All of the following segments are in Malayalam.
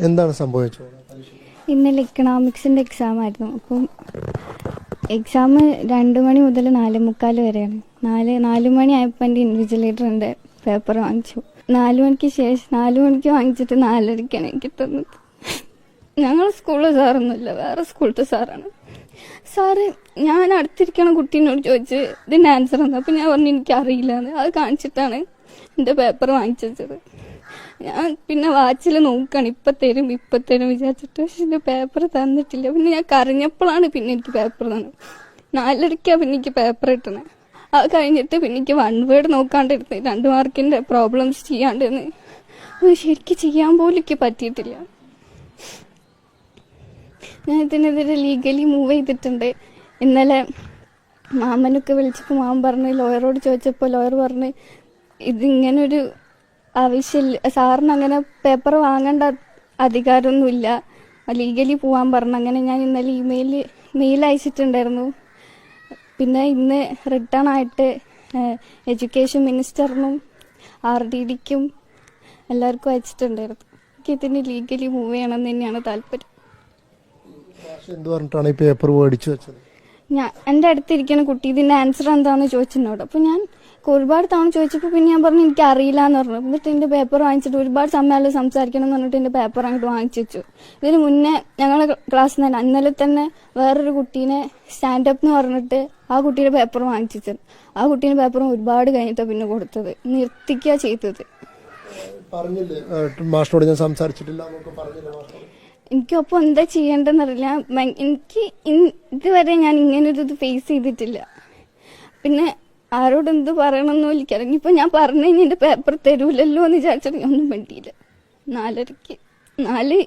എന്താണ് സംഭവിച്ചത്? ഇന്നലെ ഇക്കണോമിക്സിന്റെ എക്സാം ആയിരുന്നു. അപ്പം എക്സാം രണ്ട് മണി മുതൽ നാല് മുക്കാൽ വരെയാണ്. നാല് നാല് മണി ആയപ്പോൾ എന്റെ ഇൻവിജിലേറ്ററിന്റെ പേപ്പർ വാങ്ങിച്ചു. നാല് മണിക്ക് ശേഷം നാല് മണിക്ക് വാങ്ങിച്ചിട്ട് നാലരയ്ക്കാണ് എനിക്ക് തന്നത്. ഞങ്ങൾ സ്കൂളിലെ സാറൊന്നുമില്ല. വേറെ സ്കൂളിലത്തെ സാറാണ്. സാറ് ഞാൻ അടുത്തിരിക്കണ കുട്ടീനോട് ചോദിച്ച് ഇതിന്റെ ആൻസർ എന്താ അപ്പം ഞാൻ പറഞ്ഞു എനിക്ക് അറിയില്ല അത് കാണിച്ചിട്ടാണ് എന്റെ പേപ്പർ വാങ്ങിച്ചത്. ഞാൻ പിന്നെ വാച്ചിൽ നോക്കാണ്. ഇപ്പം തരും ഇപ്പം തരും വിചാരിച്ചിട്ട്. പക്ഷെ പേപ്പർ തന്നിട്ടില്ല. പിന്നെ ഞാൻ കരഞ്ഞപ്പോഴാണ് പിന്നെ എനിക്ക് പേപ്പർ തന്നത്. നാലരയ്ക്കാണ് പിന്നെ എനിക്ക് പേപ്പർ കിട്ടണേ അത് കഴിഞ്ഞിട്ട് പിന്നെ എനിക്ക് വൺ വേർഡ് നോക്കാണ്ടിരുന്ന് രണ്ട് മാർക്കിന്റെ പ്രോബ്ലംസ് ചെയ്യാണ്ടിരുന്ന്. അത് ശരിക്കും ചെയ്യാൻ പോലും എനിക്ക് പറ്റിയിട്ടില്ല. ഞാൻ ഇതിനെതിരെ ലീഗലി മൂവ് ചെയ്തിട്ടുണ്ട്. ഇന്നലെ മാമനൊക്കെ വിളിച്ചപ്പോൾ മാമൻ പറഞ്ഞ് ലോയറോട് ചോദിച്ചപ്പോൾ ലോയർ പറഞ്ഞ് ഇതിങ്ങനൊരു ആവശ്യമില്ല. സാറിന് അങ്ങനെ പേപ്പർ വാങ്ങേണ്ട അധികാരമൊന്നുമില്ല. ലീഗലി പോകാൻ പറഞ്ഞു. അങ്ങനെ ഞാൻ ഇന്നലെ ഇമെയിൽ മെയിൽ അയച്ചിട്ടുണ്ടായിരുന്നു. പിന്നെ ഇന്ന് റിട്ടേൺ ആയിട്ട് എഡ്യൂക്കേഷൻ മിനിസ്റ്ററിനും ആർ ഡി ഡിക്കും എല്ലാവർക്കും അയച്ചിട്ടുണ്ടായിരുന്നു. എനിക്ക് ഇതിന് ലീഗലി മൂവ് ചെയ്യണം എന്ന് തന്നെയാണ് താല്പര്യം. എന്ത് പറഞ്ഞിട്ടാണ് ഈ പേപ്പർ മേടിച്ചു വെച്ചത്? ഞാൻ എന്റെ അടുത്തിരിക്കുന്ന കുട്ടി ഇതിന്റെ ആൻസർ എന്താണെന്ന് ചോദിച്ചിട്ടുണ്ടോ അപ്പോൾ ഞാൻ ഒരുപാട് തവണ ചോദിച്ചപ്പോൾ പിന്നെ ഞാൻ പറഞ്ഞു എനിക്ക് അറിയില്ല എന്ന് പറഞ്ഞു. എന്നിട്ട് എന്റെ പേപ്പർ വാങ്ങിച്ചിട്ട് ഒരുപാട് സമയം സംസാരിക്കണം എന്ന് പറഞ്ഞിട്ട് എന്റെ പേപ്പർ അങ്ങോട്ട് വാങ്ങിച്ചു വെച്ചു. ഇതിന് മുന്നേ ഞങ്ങളെ ക്ലാസ്സിൽ തന്നെ ഇന്നലെ തന്നെ വേറൊരു കുട്ടീനെ സ്റ്റാൻഡപ്പ് എന്ന് പറഞ്ഞിട്ട് ആ കുട്ടിയുടെ പേപ്പർ വാങ്ങിച്ചു ആ കുട്ടീന്റെ പേപ്പറും ഒരുപാട് കഴിഞ്ഞിട്ടാണ് പിന്നെ കൊടുത്തത്. നിർത്തിക്കുക ചെയ്തത്. പറഞ്ഞില്ലേ? ഏഹ് മാഷിനോട് ഞാൻ സംസാരിച്ചിട്ടില്ല എനിക്കൊപ്പം എന്താ ചെയ്യേണ്ടതെന്നറിയില്ല എനിക്ക് ഇതുവരെ ഞാൻ ഇങ്ങനൊരു ഇത് ഫേസ് ചെയ്തിട്ടില്ല. പിന്നെ ആരോട് എന്ത് പറയണമെന്നും എനിക്കറിയാം ഇനിയിപ്പോൾ ഞാൻ പറഞ്ഞു കഴിഞ്ഞാൽ പേപ്പർ തരൂലല്ലോ എന്ന് വിചാരിച്ചിട്ട് ഞാൻ ഒന്നും വേണ്ടിയില്ല നാലരയ്ക്ക്. നാല്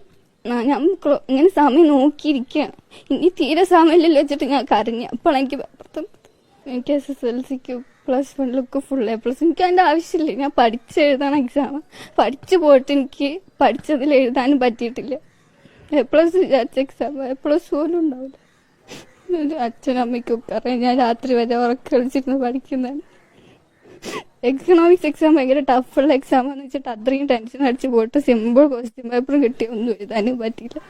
ഞാൻ ഇങ്ങനെ സമയം നോക്കിയിരിക്കുകയാണ്. ഇനി തീരെ സമയമില്ലല്ലോ വെച്ചിട്ട് ഞാൻ കരഞ്ഞു. അപ്പോഴാണ് എനിക്ക് പേപ്പർ തന്നത്. എനിക്ക് എസ് എസ് എൽ സിക്ക് പ്ലസ് വണ്ണിലൊക്കെ ഫുൾ എ പ്ലസ് എനിക്ക് അതിന്റെ ആവശ്യമില്ല. ഞാൻ പഠിച്ച് എഴുതണം എക്സാം പഠിച്ചു പോയിട്ട് എനിക്ക് പഠിച്ചതിൽ എഴുതാനും പറ്റിയിട്ടില്ല. എ പ്ലസ് വിചാരിച്ച എക്സാം എ പ്ലസ് പോലും ഉണ്ടാവില്ല. അച്ഛനും അമ്മയ്ക്കൊക്കെ അറിയാം. ഞാൻ രാത്രി വരെ ഉറക്കളിച്ചിരുന്ന് പഠിക്കുന്നതാണ്. എക്കണോമിക്സ് എക്സാം ഭയങ്കര ടഫുള്ള എക്സാം എന്ന് വെച്ചിട്ട് അത്രയും ടെൻഷൻ അടിച്ചു പോയിട്ട് സിമ്പിൾ ക്വസ്റ്റ്യൻ പേപ്പർ കിട്ടിയ ഒന്നും എഴുതാനും പറ്റിയില്ല.